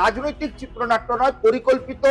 রাজনৈতিক চিত্রনাট্য নয়, পরিকল্পিত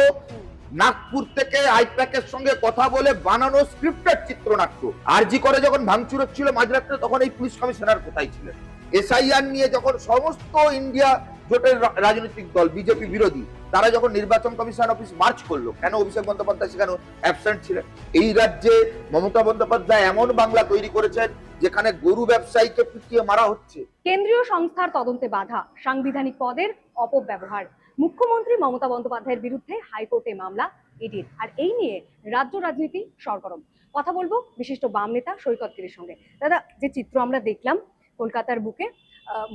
নাগপুর থেকে আইপ্যাকের সঙ্গে কথা বলে বানানো স্ক্রিপ্টেড চিত্রনাট্য। আরজি করে যখন ভাঙচুর হচ্ছিল মাঝরাত্রে, তখন এই পুলিশ কমিশনার কোথায় ছিলেন? এসআইআর নিয়ে যখন সমস্ত ইন্ডিয়া জোটের রাজনৈতিক দল, বিজেপি বিরোধী তারা যখন নির্বাচন কমিশন অফিস মার্চ করল, কেন অভিষেক বন্দ্যোপাধ্যায় সেখানে অ্যাবসেন্ট ছিলেন? এই রাজ্যে মমতা বন্দ্যোপাধ্যায় এমন বাংলা তৈরি করেছেন, যেখানে গরু ব্যবসায়ীকে পিটিয়ে মারা হচ্ছে। কেন্দ্রীয় সংস্থার তদন্তে বাধা, সাংবিধানিক পদের অপব্যবহার। মুখ্যমন্ত্রী মমতা বন্দ্যোপাধ্যায়ের বিরুদ্ধে হাইকোর্টে মামলা ইডির আর এই নিয়ে রাজ্য রাজনীতি সরগরম। কথা বলব বিশিষ্ট বাম নেতা সৈকত গিরির সঙ্গে। দাদা, যে চিত্র আমরা দেখলাম কলকাতার বুকে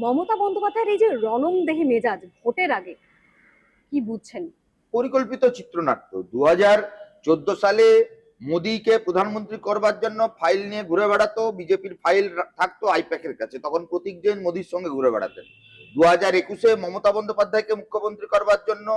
মমতা বন্দ্যোপাধ্যায়ের এই যে রণংদেহী মেজাজ, ভোটের আগে কি বুঝছেন? পরিকল্পিত চিত্রনাট্য। দু চোদ্দ সালে মোদীকে প্রধানমন্ত্রী করবার জন্য ফাইল নিয়ে ঘুরে বেড়াতো, বিজেপির ফাইল থাকতো আইপ্যাকের কাছে। তখন প্রতীক জৈন মোদীর সঙ্গে ঘুরে বেড়াতেন। দু হাজার একুশে মমতা বন্দ্যোপাধ্যায়কে মুখ্যমন্ত্রী করবার জন্য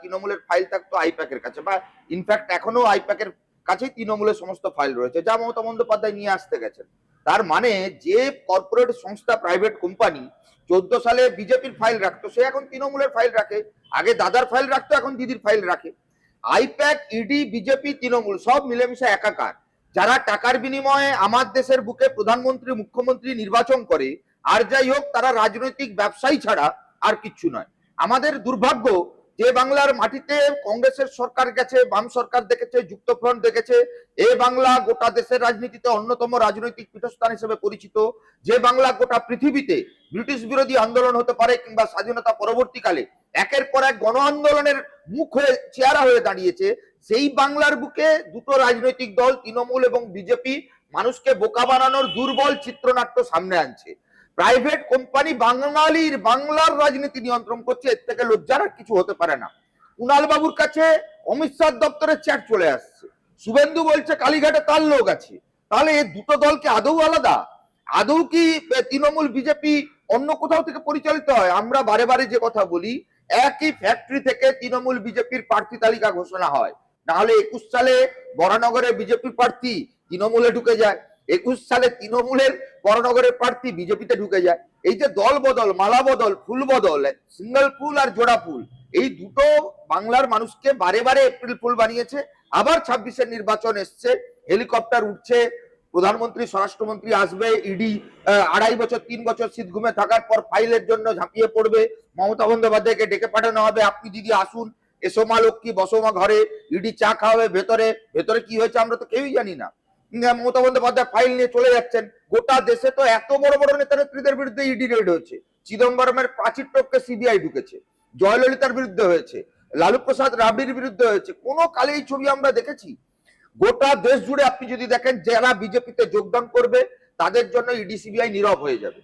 তৃণমূলের ফাইল থাকতো আইপ্যাকের কাছে বা ইনফ্যাক্ট এখনও আইপ্যাকের কাছেই তৃণমূলের সমস্ত ফাইল রয়েছে, যা মমতা বন্দ্যোপাধ্যায় নিয়ে আসতে গেছেন। তার মানে যে কর্পোরেট সংস্থা প্রাইভেট কোম্পানি চোদ্দ সালে বিজেপির ফাইল রাখতো, সে এখন তৃণমূলের ফাইল রাখে। আগে দাদার ফাইল রাখতো, এখন দিদির ফাইল রাখে। আইপ্যাক, ইডি, বিজেপি, তৃণমূল, সব মিলেমিশে একাকার। যারা টাকার বিনিময়ে আমার দেশের বুকে প্রধানমন্ত্রী, মুখ্যমন্ত্রী নির্বাচন করে, আর যাই হোক, তারা রাজনৈতিক ব্যবসায়ী ছাড়া আর কিচ্ছু নয়। আমাদের দুর্ভাগ্য যে বাংলার মাটিতে কংগ্রেসের সরকার গেছে, বাম সরকার দেখেছে যুক্তফ্রন্ট দেখেছে, এ বাংলা গোটা দেশের রাজনীতিতে অন্যতম রাজনৈতিক পীঠস্থান হিসেবে পরিচিত। যে বাংলা গোটা পৃথিবীতে ব্রিটিশ বিরোধী আন্দোলন হতে পারে কিংবা স্বাধীনতা পরবর্তীকালে একের পর এক গণ আন্দোলনের মুখ হয়ে, চেহারা হয়ে দাঁড়িয়েছে, সেই বাংলার বুকে দুটো রাজনৈতিক দল, তৃণমূল এবং বিজেপি মানুষকে বোকা বানানোর দুর্বল চিত্রনাট্য সামনে আনছে। প্রাইভেট কোম্পানি বাঙালির বাংলার রাজনীতি নিয়ন্ত্রণ করছে, এর থেকে লজ্জার আর কিছু হতে পারে না। কুণাল বাবুর কাছে অমিত শাহ দপ্তরের চ্যাট চলে আসছে। শুভেন্দু বলছে, কালীঘাটে তার লোক আছে। তাহলে এই দুটো দলকে আদৌ আলাদা? আদৌ কি তৃণমূল, বিজেপি অন্য কোথাও থেকে পরিচালিত হয়? আমরা বারে বারে যে কথা বলি, একই ফ্যাক্টরি থেকে তৃণমূল, বিজেপির প্রার্থী তালিকা ঘোষণা হয়। নাহলে একুশ সালে বরানগরে বিজেপির প্রার্থী তৃণমূলে ঢুকে যায়। একুশ সালে তৃণমূলের বরানগরের প্রার্থী বিজেপিতে ঢুকে যায়। এই যে দল বদল, মালা বদল, ফুল বদল, সিঙ্গেল ফুল আর জোড়া ফুল, এই দুটো বাংলার মানুষকে বারে বারে এপ্রিল ফুল বানিয়েছে। আবার ছাব্বিশের নির্বাচন এসছে, হেলিকপ্টার উঠছে, প্রধানমন্ত্রী, স্বরাষ্ট্রমন্ত্রী আসবে, ইডি আড়াই বছর, তিন বছর শীত ঘুমে থাকার পর ফাইলের জন্য ঝাঁপিয়ে পড়বে। মমতা বন্দ্যোপাধ্যায়কে ডেকে পাঠানো হবে, আপনি দিদি আসুন, এসো মা লক্ষ্মী, বসো মা ঘরে, ইডি চা খাওয়াবে ভেতরে ভেতরে কি হয়েছে আমরা তো কেউই জানি না। মমতা বন্দ্যোপাধ্যায় ফাইল নিয়ে চলে যাচ্ছেন। গোটা দেশে তো এত বড় বড় নেতা নেত্রীদের বিরুদ্ধে ইডি রেড হয়েছে। চিদম্বরমের প্রাচীর টপকে সিবিআই ঢুকেছে। জয়ললিতার বিরুদ্ধে হয়েছে। লালু প্রসাদ রাবড়ির বিরুদ্ধে হয়েছে। কোনো কালে এই ছবি আমরা দেখেছি। গোটা দেশ জুড়ে আপনি যদি দেখেন, যারা বিজেপিতে যোগদান করবে, তাদের জন্য ইডি সিবিআই নীরব হয়ে যাবে।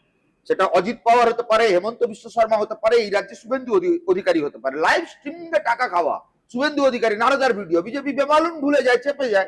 সেটা অজিত পাওয়ার হতে পারে, হেমন্ত বিশ্ব শর্মা হতে পারে, এই রাজ্যে শুভেন্দু অধি- অধিকারী হতে পারে। লাইভ স্ট্রিমিং টাকা খাওয়া। শুভেন্দু অধিকারী, নারদার ভিডিও বিজেপি বেমালুন ভুলে যায়, চেপে যায়।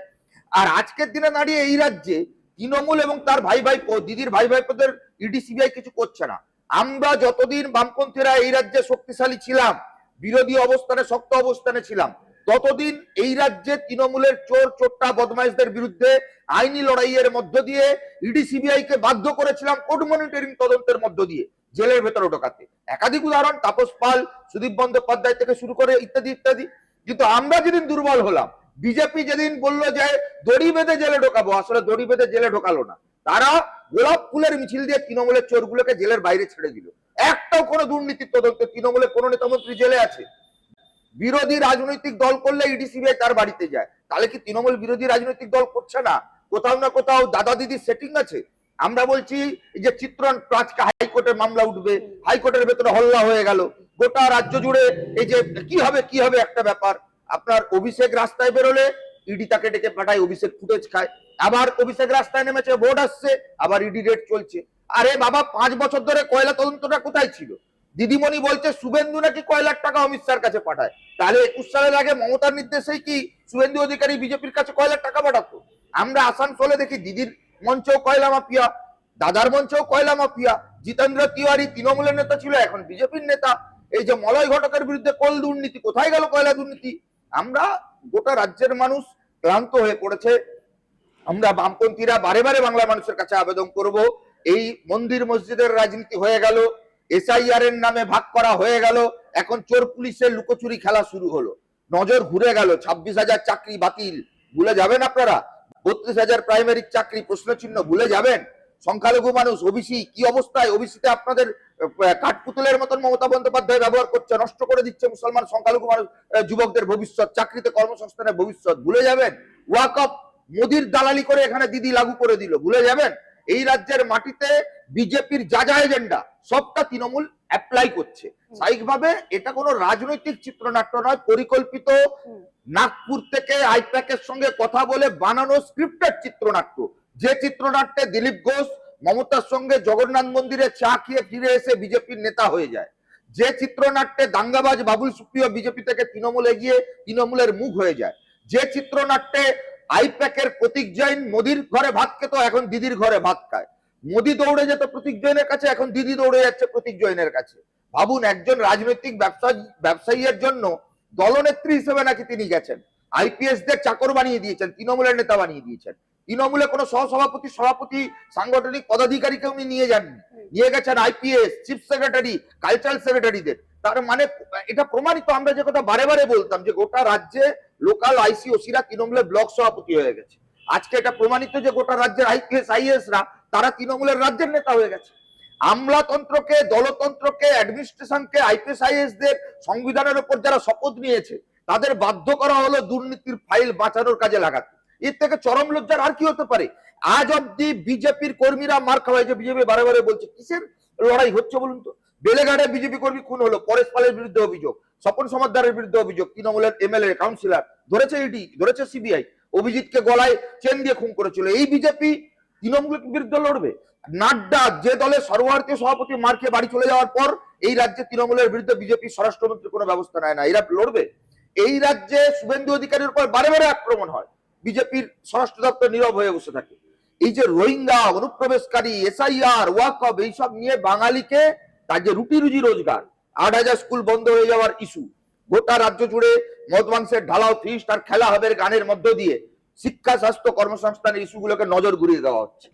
আর আজকের দিনে দাঁড়িয়ে এই রাজ্যে তৃণমূল এবং তার ভাই ভাই দিদির ভাই ভাইপোদের ইডি সিবিআই কিছু করছে না। আমরা যতদিন বামপন্থীরা এই রাজ্যে শক্তিশালী ছিলাম, বিরোধী অবস্থানে, শক্ত অবস্থানে ছিলাম, ততদিন এই রাজ্যে তৃণমূলের চোর, চোট্টা, বদমাইশদের বিরুদ্ধে আইনি লড়াইয়ের মধ্য দিয়ে ইডি সিবিআই কে বাধ্য করেছিলাম কোর্ট মনিটরিং তদন্তের মধ্য দিয়ে, জেলের ভেতরে ঢোকাতে। একাধিক উদাহরণ, তাপস পাল, সুদীপ বন্দ্যোপাধ্যায় থেকে শুরু করে ইত্যাদি ইত্যাদি। কিন্তু আমরা যেদিন দুর্বল হলাম বিজেপি যেদিন বলল যে দড়ি বেঁধে জেলে ঢোকাবো, আসলে দড়ি বেঁধে জেলে ঢোকালো না। তারা গোলাপ ফুলের মিছিল দিয়ে তৃণমূলের চোরগুলোকে জেলের বাইরে ছেড়ে দিল। একটাও কোনো দুর্নীতির তদন্ত তৃণমূলের কোনো নেতামন্ত্রী জেলে আছে। বিরোধী রাজনৈতিক দল করলে ইডি, সিবিআই তার বাড়িতে যায়। তাহলে কি তৃণমূল বিরোধী রাজনৈতিক দল করছে না? কোথাও না কোথাও দাদা দিদির সেটিং আছে। আমরা বলছি যে চিত্রণ আজকে হাইকোর্টের মামলা উঠবে, হাইকোর্টের ভেতরে হল্লা হয়ে গেল। গোটা রাজ্য জুড়ে এই যে কি হবে কি হবে একটা ব্যাপার? আপনার অভিষেক রাস্তায় বেরোলে ইডি তাকে ডেকে পাঠায়, অভিষেক ফুটেজ খায়। আবার অভিষেক রাস্তায় নেমেছে ভোট আসছে, আবার ইডি রেট চলছে। আরে বাবা, পাঁচ বছর ধরে কয়লা তদন্তটা কোথায় ছিল? দিদিমণি বলছে, শুভেন্দু নাকি কয় লাখ টাকা অমিত শাহর কাছে পাঠায়? তাহলে একুশ সালের আগে মমতার নির্দেশেই কি শুভেন্দু অধিকারী বিজেপির কাছে কয় লাখ টাকা পাঠাতো? আমরা আসানসোলে দেখি দিদির মঞ্চেও কয়লা মাফিয়া, দাদার মঞ্চেও কয়লা মাফিয়া, জিতেন্দ্র তিওয়ারি তৃণমূলের নেতা ছিল, এখন বিজেপির নেতা। এই যে মলয় ঘটকের বিরুদ্ধে কোল দুর্নীতি, কোথায় গেল কয়লা দুর্নীতি? আমরা গোটা রাজ্যের মানুষ ক্লান্ত হয়ে পড়েছে। আমরা বামপন্থীরা বারে বারে বাংলা মানুষের কাছে আবেদন করব। এই মন্দির মসজিদের রাজনীতি হয়ে গেল এসআইআর এর নামে ভাগ করা হয়ে গেল, এখন চোর পুলিশের লুকোচুরি খেলা শুরু হলো। নজর ঘুরে গেল, ছাব্বিশ হাজার চাকরি বাতিল। ভুলে যাবেন আপনারা? বত্রিশ হাজার প্রাইমারি চাকরি প্রশ্ন চিহ্ন ভুলে যাবেন? সংখ্যালঘু মানুষ ওবিসি কি অবস্থায়? ওবিসিতে আপনাদের কাঠপুতুলের মতন মমতা বন্দ্যোপাধ্যায় ব্যবহার করছে নষ্ট করে দিচ্ছে মুসলমান সংখ্যালঘু মানুষ যুবকদের ভবিষ্যৎ চাকরিতে কর্মসংস্থানের ভবিষ্যৎ ভুলে যাবেন? ওয়াকআপ মোদির দালালি করে এখানে দিদি লাগু করে দিল ভুলে যাবেন? এই রাজ্যের মাটিতে বিজেপির যা যা এজেন্ডা সবটা তৃণমূল অ্যাপ্লাই করছে। স্বাভাবিকভাবে এটা কোনো রাজনৈতিক চিত্রনাট্য নয় পরিকল্পিত নাগপুর থেকে আইপ্যাকের সঙ্গে কথা বলে বানানো স্ক্রিপ্টেড চিত্রনাট্য। যে চিত্রনাট্যে দিলীপ ঘোষ, মমতার সঙ্গে জগন্নাথ মন্দিরে চা খেয়ে ফিরে এসে বিজেপির নেতা হয়ে যায়। যে চিত্রনাট্যে দাঙ্গাবাজ, বাবুল সুপ্রিয় বিজেপি থেকে তৃণমূলে গিয়ে তৃণমূলের মুখ হয়ে যায়। যে চিত্রনাট্যে আইপ্যাকের প্রতীক জৈন, মোদির ঘরে ভাত খেত, এখন দিদির ঘরে ভাত খায়। মোদি দৌড়ে যেত প্রতীক জৈনের কাছে, এখন দিদি দৌড়ে যাচ্ছে প্রতীক জৈনের কাছে। ভাবুন, একজন রাজনৈতিক ব্যবসায়ী ব্যবসায়ীর জন্য দলনেত্রী হিসেবে নাকি তিনি গেছেন। আইপিএস দের চাকর বানিয়ে দিয়েছেন, তৃণমূলের নেতা বানিয়ে দিয়েছেন। তৃণমূলে কোনো সহসভাপতি, সভাপতি, সাংগঠনিক পদাধিকারীকে উনি নিয়ে যাননি। নিয়ে গেছেন আইপিএস চিফ সেক্রেটারি কালচারাল সেক্রেটারিদের তার মানে এটা প্রমাণিত, আমরা যে কথা বারে বারে বলতাম যে গোটা রাজ্যে লোকাল আইসিওসিরা তৃণমূলের ব্লক সভাপতি হয়ে গেছে। আজকে এটা প্রমাণিত যে গোটা রাজ্যের আইপিএস আইএস রা, তারা তৃণমূলের রাজ্যের নেতা হয়ে গেছে। আমলাতন্ত্রকে, দলতন্ত্রকে অ্যাডমিনিস্ট্রেশনকে আইপিএস আইএস দের সংবিধানের উপর যারা শপথ নিয়েছে, তাদের বাধ্য করা হলো দুর্নীতির ফাইল বাঁচানোর কাজে লাগাতে। এর থেকে চরম লজ্জার আর কি হতে পারে? আজ অব্দি বিজেপির কর্মীরা মার খাওয়ায় যে বিজেপি বারে বারে বলছে, কিসের লড়াই হচ্ছে বলুন তো? বেলেঘাটে বিজেপি কর্মী খুন হলো, পরেশ পালের বিরুদ্ধে অভিযোগ, স্বপন সমাদ্দারের বিরুদ্ধে অভিযোগ, তৃণমূলের এমএলএ, কাউন্সিলর, ধরেছে ইডি ধরেছে সিবিআই অভিজিৎকে গলায় চেন দিয়ে খুন করেছিল। এই বিজেপি তৃণমূলের বিরুদ্ধে লড়বে? নাড্ডা যে দলের সর্বভারতীয় সভাপতি মার্কে বাড়ি চলে যাওয়ার পর এই রাজ্যে তৃণমূলের বিরুদ্ধে বিজেপি স্বরাষ্ট্রমন্ত্রী কোনো ব্যবস্থা নেয় না। এরা লড়বে। এই রাজ্যে শুভেন্দু অধিকারীর উপর বারে বারে আক্রমণ হয়। বিজেপির স্বরাষ্ট্র দপ্তর নীরব হয়ে বসে থাকে। এই যে রোহিঙ্গা, অনুপ্রবেশকারী, এসআইআর ওয়াকব এইসব নিয়ে বাঙালিকে তার যে রুটি রুজি রোজগার, আট হাজার স্কুল বন্ধ হয়ে যাওয়ার ইস্যু, গোটা রাজ্য জুড়ে মদ মাংসের ঢালাও ফিস্ট আর খেলা হবে গানের মধ্য দিয়ে শিক্ষা, স্বাস্থ্য কর্মসংস্থানের ইস্যুগুলোকে নজর ঘুরিয়ে দেওয়া হচ্ছে।